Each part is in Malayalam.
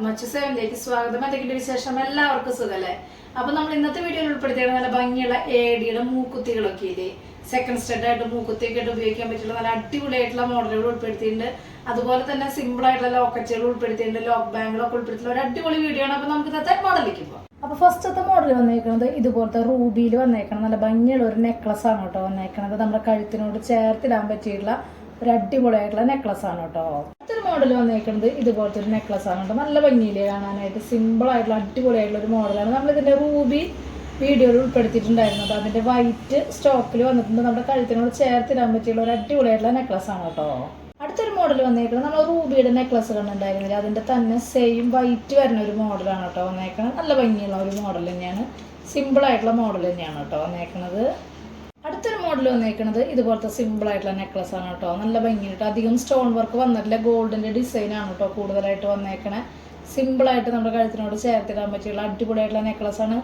എല്ലാവർക്കും സ്വാഗതം. എന്തെങ്കിലും വിശേഷം? എല്ലാവർക്കും സുഖല്ലേ? അപ്പൊ നമ്മൾ ഇന്നത്തെ വീഡിയോയിൽ ഉൾപ്പെടുത്തിയത് നല്ല ഭംഗിയുള്ള ഏടിയുടെ മൂക്കുത്തികളൊക്കെ ഇല്ലേ? സെക്കൻഡ് സ്റ്റെഡ് ആയിട്ട് മൂക്കുത്തിയൊക്കെ ആയിട്ട് ഉപയോഗിക്കാൻ പറ്റുള്ള നല്ല അടിപൊളിയായിട്ടുള്ള മോഡലുകൾ ഉൾപ്പെടുത്തിയിട്ടുണ്ട്. അതുപോലെ തന്നെ സിമ്പിൾ ആയിട്ടുള്ള ലോക്കറ്റുകൾ ഉൾപ്പെടുത്തിയിട്ടുണ്ട്. ലോക്ക് ബാങ്കുകളൊക്കെ ഉൾപ്പെടുത്തിയുള്ള ഒരു അടിപൊളി വീഡിയോ ആണ്. അപ്പൊ നമുക്ക് ഇന്നത്തെ മോഡലിലേക്ക് പോകാം അപ്പൊ ഫസ്റ്റത്തെ മോഡൽ വന്നേക്കുന്നത് ഇതുപോലത്തെ റൂബിയിൽ വന്നേക്കണം നല്ല ഭംഗിയുള്ള ഒരു നെക്ലസ് ആണ് കേട്ടോ വന്നേക്കണത്. നമ്മുടെ കഴുത്തിനോട് ചേർത്തിടാൻ പറ്റിയിട്ടുള്ള ഒരു അടിപൊളിയായിട്ടുള്ള നെക്ലസ് ആണ് കേട്ടോ. മോഡൽ വന്നേക്കുന്നത് ഇതുപോലത്തെ ഒരു നെക്ലസ് ആണ് കേട്ടോ. നല്ല ഭംഗിയിലേ കാണാനായിട്ട് സിമ്പിൾ ആയിട്ടുള്ള അടിപൊളിയായിട്ടുള്ള ഒരു മോഡലാണ് നമ്മളിതിന്റെ റൂബി വീഡിയോയിൽ ഉൾപ്പെടുത്തിയിട്ടുണ്ടായിരുന്നു. അപ്പോൾ അതിന്റെ വൈറ്റ് സ്റ്റോക്കിൽ വന്നിട്ടുണ്ട്. നമ്മുടെ കഴുത്തിനോട് ചേർത്തിടാൻ പറ്റിയുള്ള ഒരു അടിപൊളിയായിട്ടുള്ള നെക്ലസ് ആണ് കേട്ടോ. അടുത്തൊരു മോഡൽ വന്നേക്കുന്നത് നമ്മൾ റൂബിയുടെ നെക്ലസ് കണ്ടുണ്ടായിരുന്നില്ല അതിന്റെ തന്നെ സെയിം വൈറ്റ് വരുന്ന ഒരു മോഡലാണ് കേട്ടോ വന്നേക്കുന്നത് നല്ല ഭംഗിയുള്ള ഒരു മോഡൽ തന്നെയാണ്. സിമ്പിൾ ആയിട്ടുള്ള മോഡൽ തന്നെയാണ് കേട്ടോ വന്നേക്കുന്നത് അടുത്തൊരു മോഡൽ വന്നിരിക്കുന്നത് ഇതുപോലത്തെ സിമ്പിൾ ആയിട്ടുള്ള നെക്ലസ് ആണ് കേട്ടോ നല്ല ഭംഗിയായിട്ട് അധികം സ്റ്റോൺ വർക്ക് വന്നിട്ടില്ല. ഗോൾഡിന്റെ ഡിസൈൻ ആണ് കേട്ടോ കൂടുതലായിട്ട് വന്നേക്കണേ. സിമ്പിൾ ആയിട്ട് നമ്മുടെ കഴുത്തിനോട് ചേർത്തിടാൻ പറ്റിയുള്ള അടിപൊളിയായിട്ടുള്ള നെക്ലസ് ആണ്.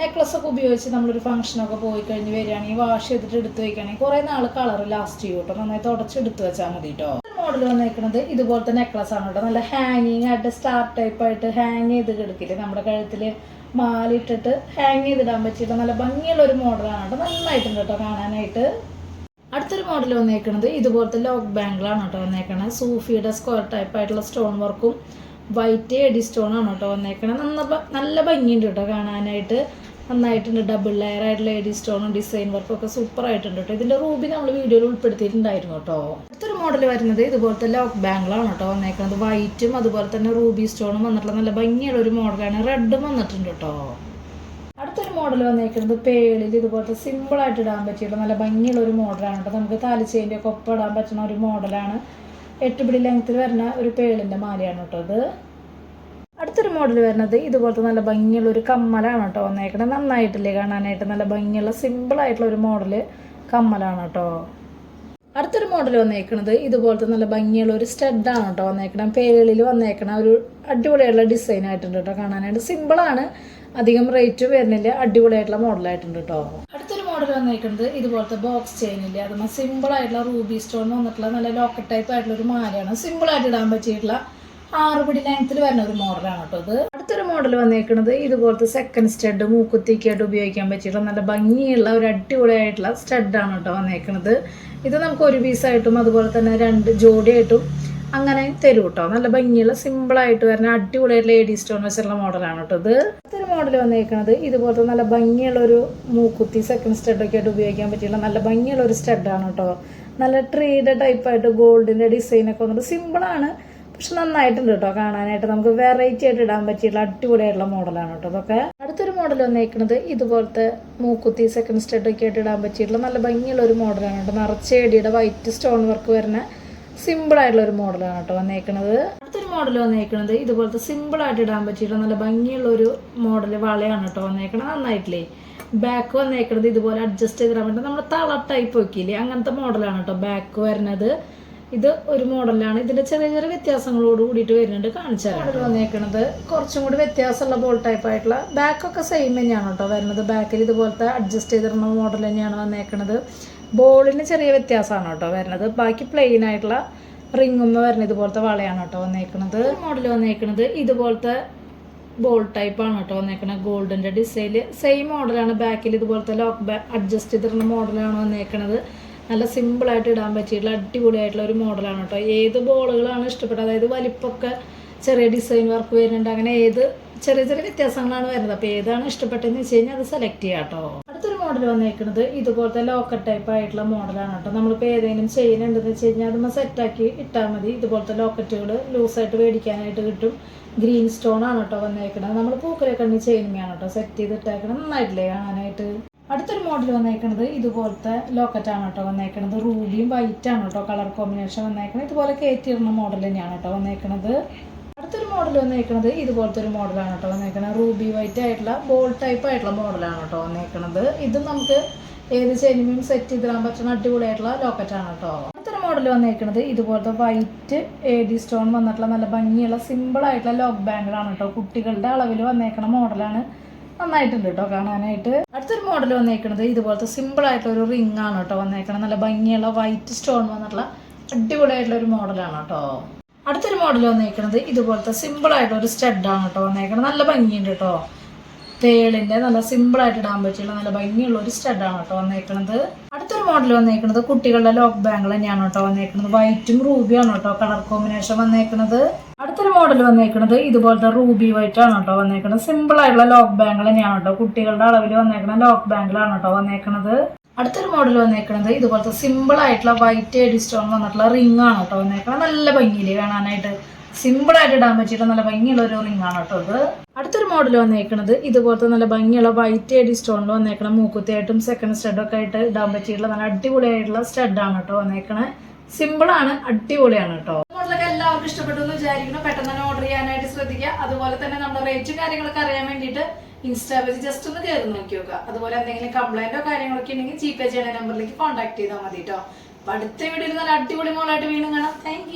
നെക്ലസ് ഒക്കെ ഉപയോഗിച്ച് നമ്മളൊരു ഫംഗ്ഷനൊക്കെ പോയി കഴിഞ്ഞ് വരികയാണെങ്കിൽ വാഷ് ചെയ്തിട്ട് എടുത്ത് വയ്ക്കുകയാണെങ്കിൽ കുറേ നാൾ കളർ ലാസ്റ്റ് ചെയ്യും കേട്ടോ നന്നായി തുടച്ച് എടുത്ത് വെച്ചാൽ മതി കേട്ടോ മോഡൽ വന്നേക്കുന്നത് ഇതുപോലത്തെ നെക്ലസ് ആണ് കേട്ടോ. നല്ല ഹാങ്ങിങ് ആയിട്ട് സ്റ്റാർ ടൈപ്പ് ആയിട്ട് ഹാങ് ചെയ്ത് കിടക്കില്ലേ? നമ്മുടെ കഴുത്തിൽ മാലിട്ടിട്ട് ഹാങ് ചെയ്തിടാൻ പറ്റിയിട്ട് നല്ല ഭംഗിയുള്ള ഒരു മോഡലാണ് കേട്ടോ. നന്നായിട്ടുണ്ട് കേട്ടോ കാണാനായിട്ട്. അടുത്തൊരു മോഡൽ വന്നേക്കുന്നത് ഇതുപോലത്തെ ലോക്ക് ബാങ്കിളാണ് കേട്ടോ വന്നേക്കണത്. സൂഫിയുടെ സ്ക്വയർ ടൈപ്പ് ആയിട്ടുള്ള സ്റ്റോൺ വർക്കും വൈറ്റ് എഡി സ്റ്റോൺ ആണ് കേട്ടോ വന്നേക്കണത്. നന്ന നല്ല ഭംഗിയുണ്ട് കേട്ടോ കാണാനായിട്ട്. നന്നായിട്ടുണ്ട്. ഡബിൾ ലെയർ ആയിട്ടുള്ള എഡി സ്റ്റോണും ഡിസൈൻ വർക്കും ഒക്കെ സൂപ്പർ ആയിട്ടുണ്ട് കേട്ടോ ഇതിന്റെ റൂബി നമ്മൾ വീഡിയോയിൽ ഉൾപ്പെടുത്തിയിട്ടുണ്ടായിരുന്നു കേട്ടോ അടുത്തൊരു മോഡൽ വരുന്നത് ഇതുപോലത്തെ ലോക്ക് ബാങ്കിളാണ് കേട്ടോ വന്നേക്കുന്നത് വൈറ്റും അതുപോലെ തന്നെ റൂബി സ്റ്റോണും വന്നിട്ടുള്ള നല്ല ഭംഗിയുള്ള ഒരു മോഡലാണ് റെഡും വന്നിട്ടുണ്ട് കേട്ടോ അടുത്തൊരു മോഡൽ വന്നേക്കുന്നത് പേളിൽ ഇതുപോലത്തെ സിമ്പിൾ ആയിട്ട് ഇടാൻ പറ്റിയിട്ടുള്ള നല്ല ഭംഗിയുള്ള ഒരു മോഡലാണ് കേട്ടോ നമുക്ക് താലിച്ചേന്റെ ഒക്കെ ഒപ്പം ഇടാൻ പറ്റുന്ന ഒരു മോഡലാണ് എട്ടുപിടി ലെങ്ത്തിൽ വരുന്ന ഒരു പേളിന്റെ മാലയാണ് കേട്ടോ ഇത്. അടുത്തൊരു മോഡൽ വരുന്നത് ഇതുപോലത്തെ നല്ല ഭംഗിയുള്ള ഒരു കമ്മലാണ് കേട്ടോ വന്നേക്കണത്. നന്നായിട്ടില്ലേ കാണാനായിട്ട്? നല്ല ഭംഗിയുള്ള സിമ്പിൾ ആയിട്ടുള്ള ഒരു മോഡൽ കമ്മലാണ് കേട്ടോ അടുത്തൊരു മോഡൽ വന്നേക്കണത് ഇതുപോലത്തെ നല്ല ഭംഗിയുള്ള ഒരു സ്റ്റഡാണ് കേട്ടോ വന്നേക്കണം പേളിൽ വന്നേക്കണ ഒരു അടിപൊളിയായിട്ടുള്ള ഡിസൈൻ ആയിട്ടുണ്ട് കേട്ടോ കാണാനായിട്ട്. സിമ്പിളാണ് അധികം റേറ്റ് വരുന്നില്ല. അടിപൊളിയായിട്ടുള്ള മോഡലായിട്ടുണ്ട് കേട്ടോ അടുത്തൊരു മോഡൽ വന്നേക്കുന്നത് ഇതുപോലത്തെ ബോക്സ് ചെയിനില്ല അതുമ്പോൾ സിമ്പിൾ ആയിട്ടുള്ള റൂബി സ്റ്റോൺ വന്നിട്ടുള്ള നല്ല ലോക്കറ്റ് ടൈപ്പ് ആയിട്ടുള്ള ഒരു മാലയാണ്. സിമ്പിൾ ആയിട്ട് ഇടാൻ പറ്റിയിട്ടുള്ള ആറ് പിടി ലെങ്ത്തിൽ വരുന്ന ഒരു മോഡലാണ് കേട്ടോ ഇത്. അടുത്തൊരു മോഡൽ വന്നേക്കുന്നത് ഇതുപോലത്തെ സെക്കൻഡ് സ്റ്റഡ് മൂക്കുത്തിക്കായിട്ട് ഉപയോഗിക്കാൻ പറ്റിയിട്ടുള്ള നല്ല ഭംഗിയുള്ള ഒരു അടിപൊളിയായിട്ടുള്ള സ്റ്റഡാണ് കേട്ടോ വന്നേക്കുന്നത് ഇത് നമുക്ക് ഒരു പീസായിട്ടും അതുപോലെ തന്നെ രണ്ട് ജോഡിയായിട്ടും അങ്ങനെ തരും കേട്ടോ. നല്ല ഭംഗിയുള്ള സിമ്പിളായിട്ട് വരുന്ന അടിപൊളിയായിട്ട് ലേഡീസ് സ്റ്റോൺ വെച്ചുള്ള മോഡലാണ് കേട്ടോ ഇത്. അടുത്തൊരു മോഡൽ വന്നേക്കുന്നത് ഇതുപോലത്തെ നല്ല ഭംഗിയുള്ള ഒരു മൂക്കുത്തി സെക്കൻഡ് സ്റ്റഡൊക്കെ ആയിട്ട് ഉപയോഗിക്കാൻ പറ്റിയുള്ള നല്ല ഭംഗിയുള്ള ഒരു സ്റ്റഡാണ് കേട്ടോ. നല്ല ട്രീയുടെ ടൈപ്പായിട്ട് ഗോൾഡിന്റെ ഡിസൈനൊക്കെ വന്നിട്ട് സിമ്പിളാണ് പക്ഷെ നന്നായിട്ടുണ്ട് കേട്ടോ കാണാനായിട്ട്. നമുക്ക് വെറൈറ്റി ആയിട്ട് ഇടാൻ പറ്റിയുള്ള അടിപൊളിയായിട്ടുള്ള മോഡലാണ് കേട്ടോ അതൊക്കെ അടുത്തൊരു മോഡൽ വന്നേക്കുന്നത് ഇതുപോലത്തെ മൂക്കുത്തി സെക്കൻഡ് സ്റ്റെഡ് ഒക്കെ ആയിട്ട് ഇടാൻ പറ്റിയിട്ടുള്ള നല്ല ഭംഗിയുള്ള ഒരു മോഡലാണ് കേട്ടോ. നിറച്ച് വൈറ്റ് സ്റ്റോൺ വർക്ക് വരുന്ന സിമ്പിൾ ആയിട്ടുള്ള ഒരു മോഡലാണ് കേട്ടോ വന്നേക്കുന്നത് അടുത്തൊരു മോഡൽ വന്നേക്കുന്നത് ഇതുപോലത്തെ സിമ്പിൾ ആയിട്ട് ഇടാൻ പറ്റിയിട്ടുള്ള നല്ല ഭംഗിയുള്ള ഒരു മോഡൽ വളയാണ് കേട്ടോ വന്നേക്കണത്. നന്നായിട്ടില്ലേ? ബാക്ക് വന്നേക്കുന്നത് ഇതുപോലെ അഡ്ജസ്റ്റ് ചെയ്തിടാൻ വേണ്ടി നമ്മുടെ തള ടൈപ്പ് വെക്കില്ലേ അങ്ങനത്തെ മോഡലാണ് കേട്ടോ ബാക്ക് വരുന്നത്. ഇത് ഒരു മോഡലാണ്. ഇതിന്റെ ചെറിയ ചെറിയ വ്യത്യാസങ്ങളോട് കൂടിയിട്ട് വരുന്നുണ്ട് കാണിച്ചു മോഡൽ വന്നേക്കുന്നത് കുറച്ചും കൂടി വ്യത്യാസമുള്ള ബോൾ ടൈപ്പ് ആയിട്ടുള്ള ബാക്കൊക്കെ സെയിം തന്നെയാണ് കേട്ടോ വരുന്നത്. ബാക്കിൽ ഇതുപോലത്തെ അഡ്ജസ്റ്റ് ചെയ്തിരുന്ന മോഡൽ തന്നെയാണ് വന്നേക്കുന്നത് ബോളിന് ചെറിയ വ്യത്യാസമാണ് കേട്ടോ വരുന്നത്. ബാക്കി പ്ലെയിൻ ആയിട്ടുള്ള റിങ്ങുമ്മ വരുന്നത് ഇതുപോലത്തെ വളയാണ് കേട്ടോ വന്നേക്കുന്നത് മോഡൽ വന്നേക്കുന്നത് ഇതുപോലത്തെ ബോൾ ടൈപ്പ് ആണ് കേട്ടോ വന്നേക്കുന്നത് ഗോൾഡിന്റെ ഡിസൈനിൽ സെയിം മോഡലാണ് ബാക്കിൽ ഇതുപോലത്തെ ലോക്ക് അഡ്ജസ്റ്റ് ചെയ്തിരുന്ന മോഡലാണ് വന്നേക്കണത്. നല്ല സിമ്പിളായിട്ട് ഇടാൻ പറ്റിയിട്ടുള്ള അടിപൊളിയായിട്ടുള്ള ഒരു മോഡലാണ് കേട്ടോ. ഏത് ബോളുകളാണ് ഇഷ്ടപ്പെട്ടത്? അതായത് വലിപ്പമൊക്കെ ചെറിയ ഡിസൈൻ വർക്ക് വരുന്നുണ്ട്. അങ്ങനെ ഏത് ചെറിയ ചെറിയ വ്യത്യാസങ്ങളാണ് വരുന്നത്. അപ്പോൾ ഏതാണ് ഇഷ്ടപ്പെട്ടതെന്ന് വെച്ച് കഴിഞ്ഞാൽ അത് സെലക്ട് ചെയ്യാം കേട്ടോ. അടുത്തൊരു മോഡൽ വന്നേക്കുന്നത് ഇതുപോലത്തെ ലോക്കർ ടൈപ്പ് ആയിട്ടുള്ള മോഡലാണ് കേട്ടോ. നമ്മളിപ്പോൾ ഏതെങ്കിലും ചെയിൻ ഉണ്ടെന്ന് വെച്ച് കഴിഞ്ഞാൽ അതൊന്ന് സെറ്റാക്കി ഇട്ടാൽ മതി. ഇതുപോലത്തെ ലോക്കറ്റുകൾ ലൂസായിട്ട് മേടിക്കാനായിട്ട് കിട്ടും. ഗ്രീൻ സ്റ്റോൺ ആണ് കേട്ടോ വന്നേക്കുന്നത് നമ്മൾ പൂക്കലൊക്കെ ചെയ്യുന്നതാണ് കേട്ടോ സെറ്റ് ചെയ്ത് ഇട്ടേക്കണം നന്നായിട്ടില്ലേ കാണാനായിട്ട്? അടുത്തൊരു മോഡൽ വന്നേക്കുന്നത് ഇതുപോലത്തെ ലോക്കറ്റ് ആണ് കേട്ടോ വന്നേക്കുന്നത് റൂബിയും വൈറ്റ് ആണ് കേട്ടോ കളർ കോമ്പിനേഷൻ വന്നേക്കുന്നത് ഇതുപോലെ കയറ്റിയിരുന്ന മോഡൽ തന്നെയാണ് കേട്ടോ വന്നേക്കുന്നത് അടുത്തൊരു മോഡൽ വന്നേക്കുന്നത് ഇതുപോലത്തെ ഒരു മോഡലാണ് കേട്ടോ വന്നേക്കുന്നത് റൂബി വൈറ്റ് ആയിട്ടുള്ള ബോൾ ടൈപ്പ് ആയിട്ടുള്ള മോഡലാണ് കേട്ടോ വന്നേക്കുന്നത് ഇത് നമുക്ക് ഏത് ചെനിമയും സെറ്റ് ചെയ്തിടാൻ പറ്റുന്ന അടിപൊളിയായിട്ടുള്ള ലോക്കറ്റ് ആണ് കേട്ടോ. അടുത്തൊരു മോഡൽ വന്നേക്കുന്നത് ഇതുപോലത്തെ വൈറ്റ് എ ഡി സ്റ്റോൺ വന്നിട്ടുള്ള നല്ല ഭംഗിയുള്ള സിമ്പിൾ ആയിട്ടുള്ള ലോക്ക് ബാങ്കിളാണ് കേട്ടോ. കുട്ടികളുടെ അളവിൽ വന്നേക്കണ മോഡലാണ് നന്നായിട്ടുണ്ട് കേട്ടോ കാണാനായിട്ട്. അടുത്തൊരു മോഡൽ വന്നേക്കണത് ഇതുപോലത്തെ സിമ്പിൾ ആയിട്ടുള്ള ഒരു റിംഗ് ആണ് കേട്ടോ വന്നേക്കണത്. നല്ല ഭംഗിയുള്ള വൈറ്റ് സ്റ്റോൺ വന്നിട്ടുള്ള അടിപൊളിയായിട്ടുള്ള ഒരു മോഡലാണ് കേട്ടോ. അടുത്തൊരു മോഡൽ വന്നേക്കണത് ഇതുപോലത്തെ സിമ്പിൾ ആയിട്ടുള്ള ഒരു സ്റ്റഡാണ് കേട്ടോ വന്നേക്കണത്. നല്ല ഭംഗിയുണ്ട് കേട്ടോ. തേളിന്റെ നല്ല സിമ്പിൾ ആയിട്ട് ഇടാൻ പറ്റിയുള്ള നല്ല ഭംഗിയുള്ള ഒരു സ്റ്റഡാണ് കേട്ടോ വന്നേക്കണത്. അടുത്തൊരു മോഡൽ വന്നേക്കണത് കുട്ടികളുടെ ലോക്ക് ബാങ്കിൾ തന്നെയാണ് കേട്ടോ വന്നേക്കുന്നത് വൈറ്റും റൂബിയാണ് കേട്ടോ കളർ കോമ്പിനേഷൻ വന്നേക്കണത്. അടുത്തൊരു മോഡൽ വന്നേക്കണത് ഇതുപോലത്തെ റൂബി വൈറ്റ് ആണ് കേട്ടോ വന്നേക്കണത്. സിമ്പിൾ ആയിട്ടുള്ള ലോക്ക് ബാങ്കിൾ തന്നെയാണ് കേട്ടോ. കുട്ടികളുടെ അളവിൽ വന്നേക്കണ ലോക്ക് ബാങ്കിളാണ് കേട്ടോ വന്നേക്കണത്. അടുത്തൊരു മോഡൽ വന്നേക്കണത് ഇതുപോലത്തെ സിമ്പിൾ ആയിട്ടുള്ള വൈറ്റ് എഡി സ്റ്റോൺ വന്നിട്ടുള്ള റിംഗ് ആണ് കേട്ടോ വന്നേക്കുന്നത് നല്ല ഭംഗിയിൽ കാണാനായിട്ട്. സിമ്പിൾ ആയിട്ട് ഇടാൻ പറ്റിയിട്ട് നല്ല ഭംഗിയുള്ള ഒരു റിംഗ് ആണ് കേട്ടോ ഇത്. അടുത്തൊരു മോഡൽ വന്നേക്കണത് ഇതുപോലത്തെ നല്ല ഭംഗിയുള്ള വൈറ്റ് എഡി സ്റ്റോണിൽ വന്നേക്കണ മൂക്കുത്തിയായിട്ടും സെക്കൻഡ് സ്റ്റഡ് ഒക്കെ ആയിട്ട് ഇടാൻ പറ്റിയിട്ടുള്ള നല്ല അടിപൊളിയായിട്ടുള്ള സ്റ്റഡ് ആണ് കേട്ടോ വന്നേക്കണേ സിമ്പിൾ ആണ് അടിപൊളിയാണ് കേട്ടോ മോഡലൊക്കെ എല്ലാവർക്കും ഇഷ്ടപ്പെട്ടു എന്ന് വിചാരിക്കുന്നു. പെട്ടെന്ന് തന്നെ ഓർഡർ ചെയ്യാനായിട്ട് ശ്രദ്ധിക്കുക. അതുപോലെ തന്നെ നമ്മുടെ റേറ്റും കാര്യങ്ങളൊക്കെ അറിയാൻ വേണ്ടിയിട്ട് ഇൻസ്റ്റാ പേജ് ജസ്റ്റ് ഒന്ന് കയറി നോക്കി നോക്കുക. അതുപോലെ എന്തെങ്കിലും കംപ്ലൈന്റോ കാര്യങ്ങളൊക്കെ ഉണ്ടെങ്കിൽ ജി പേ ചെയ്യുന്ന നമ്പറിലേക്ക് കോൺടാക്ട് ചെയ്താൽ മതി കേട്ടോ അടുത്ത വീഡിയോയിൽ നല്ല അടിപൊളി മോളായിട്ട് വീണ്ടും കാണാം. താങ്ക്